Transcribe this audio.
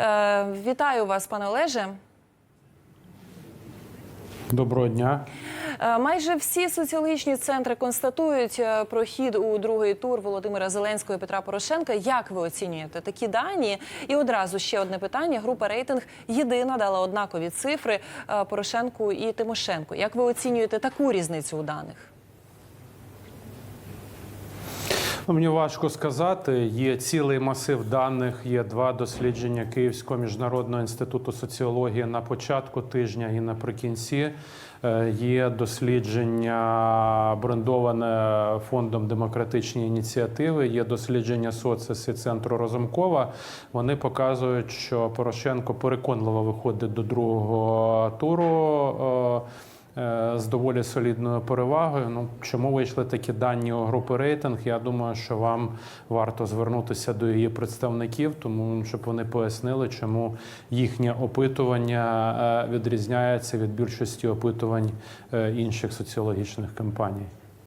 Е, Вітаю вас, пане Олеже. Доброго дня. Е, Майже всі соціологічні центри констатують е, про хід у другий тур Володимира Зеленського і Петра Порошенка. Як ви оцінюєте такі дані? І одразу ще одне питання. Група рейтинг єдина дала однакові цифри Порошенку і Тимошенку. Як ви оцінюєте таку різницю у даних? Мені важко сказати. Є цілий масив даних. Є два дослідження Київського міжнародного інституту соціології на початку тижня і наприкінці. Е, Є дослідження брендоване фондом демократичні ініціативи. Є дослідження соцес і центру Розумкова. Вони показують, що Порошенко переконливо виходить до другого туру. Е, з доволі солідною перевагою. Ну чому вийшли такі дані у групи рейтинг? Я думаю, що вам варто звернутися до її представників, тому щоб вони пояснили, чому їхнє опитування е, відрізняється від більшості опитувань е, інших соціологічних компаній.